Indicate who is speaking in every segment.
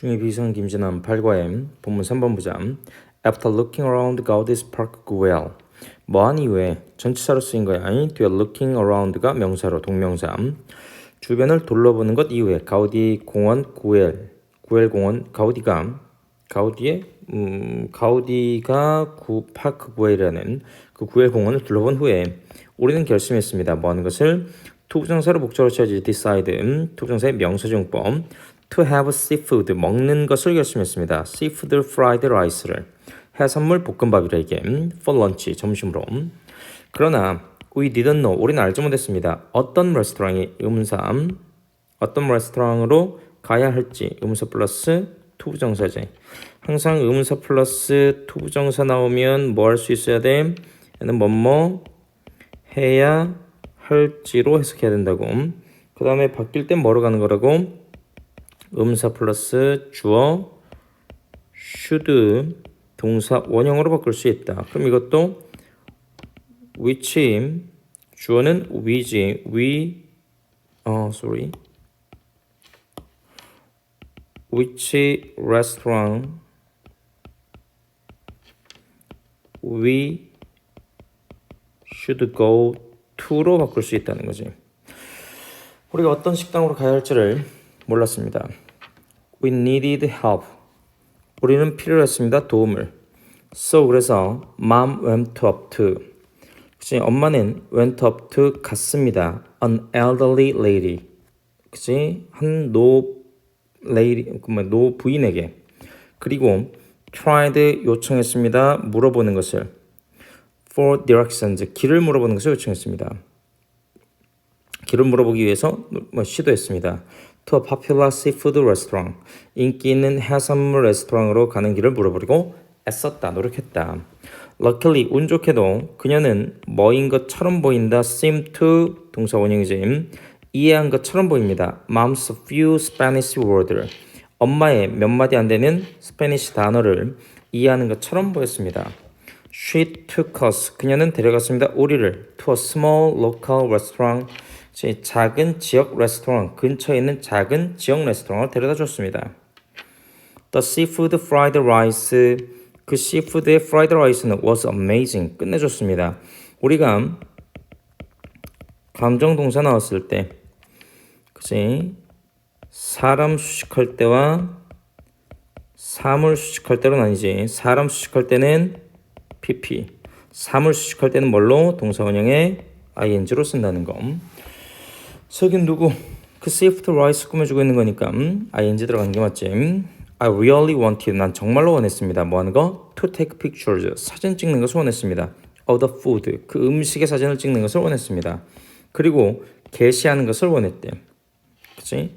Speaker 1: 중의 비선 김진환 8과 M 본문 3번 보자. After looking around Gaudí's park well. 뭐한 이후에 전치사로 쓰인 거야. 아니, 뒤에 looking around가 명사로 동명사. 주변을 둘러보는 것 이후에 가우디 공원 구엘 구엘 공원 가우디가 가우디의 음, 가우디가 구 파크 구엘이라는 그 구엘 공원을 둘러본 후에 우리는 결심했습니다. 뭐 하는 것을 투부정사로 목적으로 채워질 decide 음, 투부정사의 명사정법 to have seafood 먹는 것을 결심했습니다. seafood fried rice를 해산물 볶음밥이라 이게 음, for lunch 점심으로 그러나 we didn't know 우리는 알지 못했습니다. 어떤 레스토랑이 음사 어떤 레스토랑으로 가야 할지 음사 플러스 투부정사제 항상 음사 플러스 투부정사 나오면 뭐 할 수 있어야 돼? 얘는 뭐뭐 해야 할지로 해석해야 된다고 그 다음에 바뀔 땐 뭐로 가는 거라고? 음사 플러스 주어 should 동사 원형으로 바꿀 수 있다. 그럼 이것도 which 주어는 we지 we 어 sorry which restaurant we should go to로 바꿀 수 있다는 거지. 우리가 어떤 식당으로 가야 할지를 몰랐습니다. We needed help. 우리는 필요했습니다. 도움을. So 그래서 mom went up to. 그치 엄마는 went up to 갔습니다. An elderly lady. 그치 한노 lady 그뭐노 부인에게 그리고 tried 요청했습니다. 물어보는 것을 for directions 길을 물어보는 것을 요청했습니다. 길을 물어보기 위해서 뭐 시도했습니다. To a popular seafood restaurant 인기 있는 해산물 레스토랑으로 가는 길을 물어보려고 애썼다 노력했다. Luckily 운 좋게도 그녀는 뭐인 것처럼 보인다. seem to 동사 원형이지 이해한 것처럼 보입니다. Mom's few Spanish word 엄마의 몇 마디 안 되는 스페니시 단어를 이해하는 것처럼 보였습니다. She took us. 그녀는 데려갔습니다. 우리를 to a small local restaurant. 제 작은 지역 레스토랑 근처에 있는 작은 지역 레스토랑을 데려다 줬습니다. The seafood fried rice. 그 시푸드의 fried rice는 was amazing. 끝내줬습니다. 우리가 감정 동사 나왔을 때, 그지? 사람 수식할 때와 사물 수식할 때는 아니지. 사람 수식할 때는 pp. 사물 수식할 때는 뭘로? 동사 원형에 ing로 쓴다는 거. 석인 누구? 그 세이프트 라이스 꾸며주고 있는 거니까 음? ing 들어간 게 맞지? I really wanted. 난 정말로 원했습니다. 뭐 하는 거? To take pictures. 사진 찍는 것을 원했습니다. Of the food. 그 음식의 사진을 찍는 것을 원했습니다. 그리고 게시하는 것을 원했대. 그치?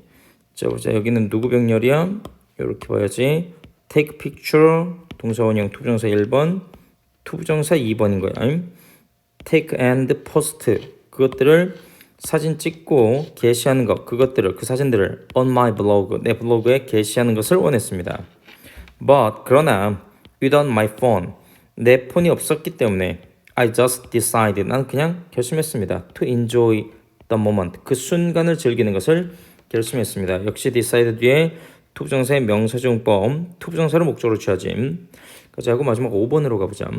Speaker 1: 자, 보자. 여기는 누구 병렬이야? 이렇게 봐야지. Take picture. 동사 원형 투부정사 1번. 투부정사 2번인 거야. Take and post. 그것들을 사진 찍고 게시하는 것 그것들을 그 사진들을 on my blog 내 블로그에 게시하는 것을 원했습니다. But 그러나 without my phone 내 폰이 없었기 때문에 I just decided 난 그냥 결심했습니다. To enjoy the moment 그 순간을 즐기는 것을 결심했습니다. 역시 decide 뒤에 투부정사의 명사중법 투부정사를 목적으로. 그자 하고 마지막 5번으로 가보자.